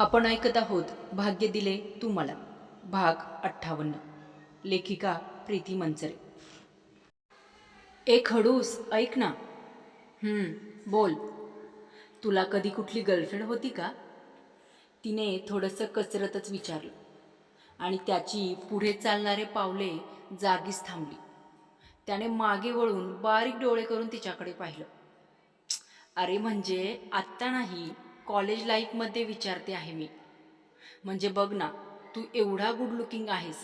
आपण ऐकत आहोत भाग्य दिले तू मला. भाग अठ्ठावन्न. लेखिका प्रीती मंचरे एक हडूस ऐक ना. बोल. तुला कधी कुठली गर्लफ्रेंड होती का? तिने थोडंसं कचरतच विचारलं आणि त्याची पुढे चालणारे पावले जागीच थांबली. त्याने मागे वळून बारीक डोळे करून तिच्याकडे पाहिलं. अरे म्हणजे आत्ता नाही कॉलेज लाईफमध्ये विचारते आहे मी. म्हणजे बघ ना तू एवढा गुड लुकिंग आहेस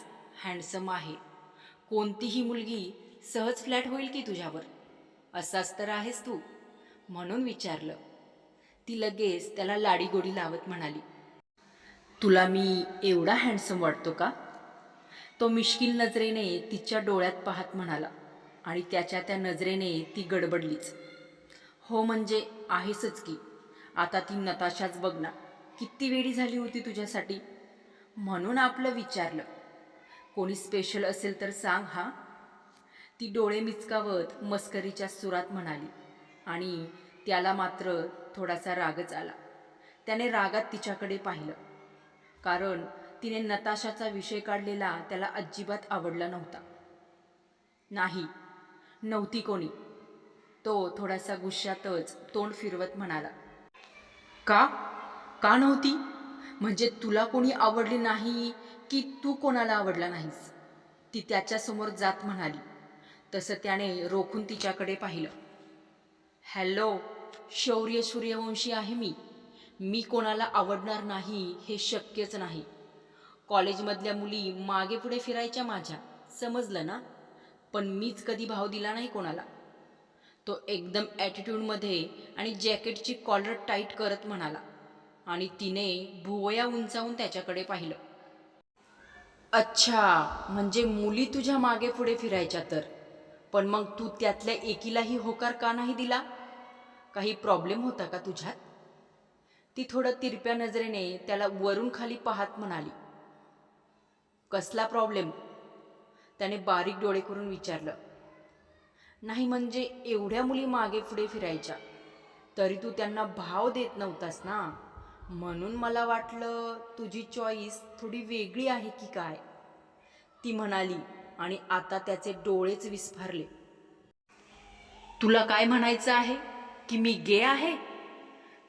हँडसम आहे. कोणतीही मुलगी सहज फ्लॅट होईल की तुझ्यावर? असाच तर आहेस तू. म्हणून विचारलं. ती लगेच त्याला लाडीगोडी लावत म्हणाली. तुला मी एवढा हँडसम वाटतो का? तो मिश्किल नजरेने तिच्या डोळ्यात पाहत म्हणाला आणि त्याच्या त्या नजरेने ती गडबडलीच. हो म्हणजे आहेसच की. आता ती नताशाच बघ ना. किती वेळी झाली होती तुझ्यासाठी. म्हणून आपलं विचारलं. कोणी स्पेशल असेल तर सांग हा? ती डोळे मिचकावत मस्करीच्या सुरात म्हणाली. आणि त्याला मात्र थोडासा रागच आला. त्याने रागात तिच्याकडे पाहिलं. कारण तिने नताशाचा विषय काढलेला त्याला अजिबात आवडला नव्हता. नाही नव्हती कोणी. तो थोडासा गुस्सातच तोंड फिरवत म्हणाला. का? का नव्हती? म्हणजे तुला कोणी आवडली नाही की तू कोणाला आवडला नाहीस? ती त्याच्यासमोर जात म्हणाली. तसं त्याने रोखून तिच्याकडे पाहिलं. हॅलो शौर्य सूर्यवंशी आहे मी. मी कोणाला आवडणार नाही हे शक्यच नाही. कॉलेजमधल्या मुली मागे पुढे फिरायच्या माझ्या. समजलं ना? पण मीच कधी भाव दिला नाही कोणाला. तो एकदम ॲटिट्यूडमध्ये आणि जॅकेटची कॉलर टाईट करत म्हणाला. आणि तिने भुवया उंचावून त्याच्याकडे पाहिलं. अच्छा म्हणजे मुली तुझ्या मागे पुढे फिरायच्या तर. पण मग तू त्यातल्या एकीलाही होकार का नाही दिला? काही प्रॉब्लेम होता का तुझ्यात? ती थोडं तिरप्या नजरेने त्याला वरून खाली पाहत म्हणाली. कसला प्रॉब्लेम त्याने बारीक डोळे करून विचारलं. नाही म्हणजे एवढ्या मुली मागे पुढे फिरायच्या. तरी तू त्यांना भाव देत नव्हतास ना. म्हणून मला वाटलं तुझी चॉईस थोडी वेगळी आहे की काय? ती म्हणाली आणि आता त्याचे डोळेच विस्फारले. तुला काय म्हणायचं आहे? की मी गे आहे?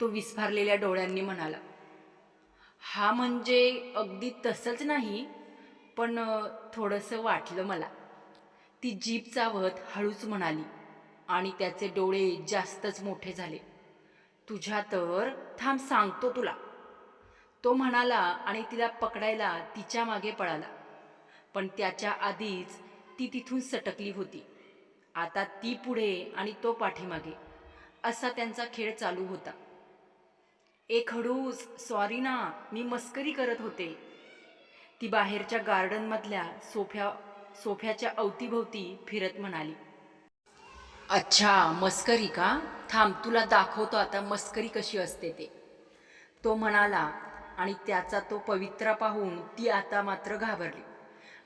तो विस्फारलेल्या डोळ्यांनी म्हणाला. हा म्हणजे अगदी तसंच नाही पण थोडंसं वाटलं मला. ती जीप चावत हळूच म्हणाली आणि त्याचे डोळे जास्तच मोठे झाले. तुझ्या तर थांब सांगतो तुला. तो म्हणाला आणि तिला पकडायला तिच्यामागे पळाला. पण त्याच्या आधीच ती तिथून सटकली होती. आता ती पुढे आणि तो पाठीमागे. असा त्यांचा खेळ चालू होता. एक हडूस सॉरी ना मी मस्करी करत होते. ती बाहेरच्या गार्डनमधल्या सोफ्या सोफ्याच्या अवतीभोवती फिरत म्हणाली. अच्छा मस्करी का? थांब तुला दाखवतो आता मस्करी कशी असते ते. तो म्हणाला आणि त्याचा तो पवित्रा पाहून ती आता मात्र घाबरली.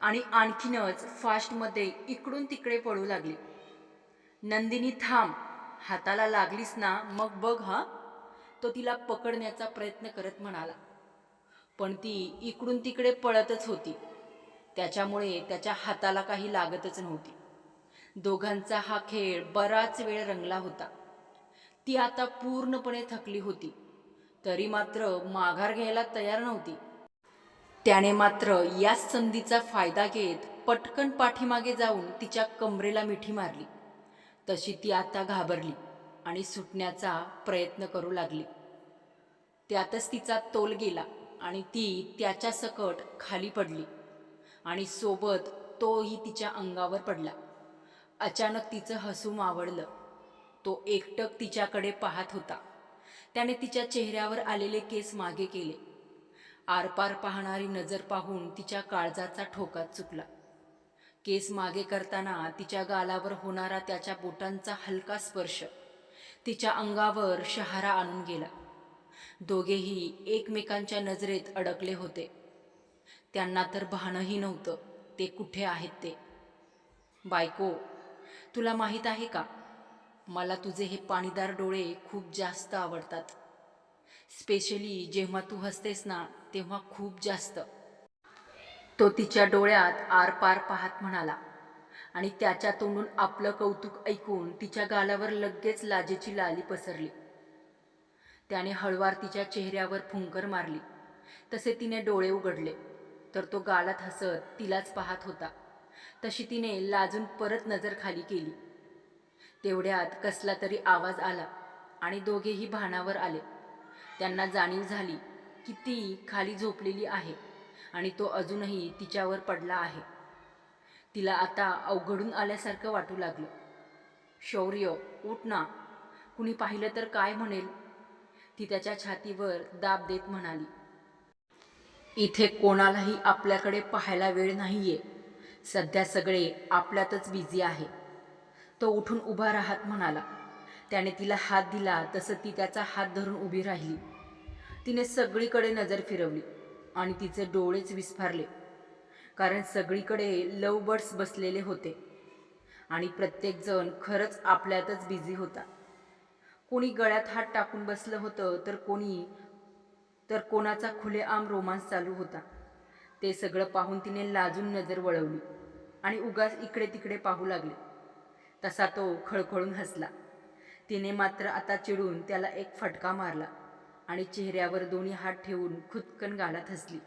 आणि आणखीनच फास्टमध्ये इकडून तिकडे पळू लागली. नंदिनी थांब हाताला लागलीस ना मग बघ हा. तो तिला पकडण्याचा प्रयत्न करत म्हणाला. पण ती इकडून तिकडे पळतच होती. त्याच्यामुळे त्याच्या हाताला काही लागतच नव्हती. दोघांचा हा खेळ बराच वेळ रंगला होता. ती आता पूर्णपणे थकली होती. तरी मात्र माघार घ्यायला तयार नव्हती. त्याने मात्र याच संधीचा फायदा घेत पटकन पाठीमागे जाऊन तिच्या कमरेला मिठी मारली. तशी ती आता घाबरली आणि सुटण्याचा प्रयत्न करू लागली. त्यातच तिचा तोल गेला आणि ती त्याच्या सकट खाली पडली. आणि सोबत तोही तिच्या अंगावर पडला. अचानक तिचं हसू मावळलं. तो एकटक तिच्याकडे पाहत होता. त्याने तिच्या चेहऱ्यावर आलेले केस मागे केले. आरपार पाहणारी नजर पाहून तिच्या काळजाचा ठोका चुकला. केस मागे करताना तिच्या गालावर होणारा त्याच्या बोटांचा हलका स्पर्श तिच्या अंगावर शहारा आणून गेला. दोघेही एकमेकांच्या नजरेत अडकले होते. त्यांना तर भानही नव्हतं. ते कुठे आहेत ते? बायको तुला माहीत आहे का? मला तुझे हे पाणीदार डोळे खूप जास्त आवडतात. स्पेशली जेव्हा तू हसतेस ना तेव्हा खूप जास्त. तो तिच्या डोळ्यात आरपार पाहत म्हणाला. आणि त्याच्या तोंडून आपलं कौतुक ऐकून तिच्या गालावर लगेच लाजेची लाली पसरली. त्याने हळवार तिच्या चेहऱ्यावर फुंकर मारली. तसे तिने डोळे उघडले. तर तो गालात हसत तिलाच पाहत होता. तशी तिने लाजून परत नजर खाली केली. तेवढ्यात कसला तरी आवाज आला आणि दोघेही भानावर आले. त्यांना जाणीव झाली की ती खाली झोपलेली आहे आणि तो अजूनही तिच्यावर पडला आहे. तिला आता अवघडून आल्यासारखं वाटू लागलं. शौर्य उठ ना. कुणी पाहिलं तर काय म्हणेल? ती त्याच्या छातीवर दाब देत म्हणाली. इथे कोणालाही आपल्याकडे पाहायला वेळ नाही आहे सध्या सगळे आपल्यातच बिझी आहे. तो उठून उभा राहत म्हणाला. त्याने तिला हात दिला तसं ती त्याचा हात धरून उभी राहिली. तिने सगळीकडे नजर फिरवली आणि तिचे डोळेच विस्फारले. कारण सगळीकडे लव बर्ड्स बसलेले होते आणि प्रत्येकजण खरंच आपल्यातच बिझी होता. कोणी गळ्यात हात टाकून बसलं होतं तर कोणी तर कोणाचा खुलेआम रोमांस चालू होता. ते सगळं पाहून तिने लाजून नजर वळवली आणि उगाच इकडे तिकडे पाहू लागले. तसा तो खळखळून हसला. तिने मात्र आता चिडून त्याला एक फटका मारला आणि चेहऱ्यावर दोन्ही हात ठेवून खुदकन गालात हसली.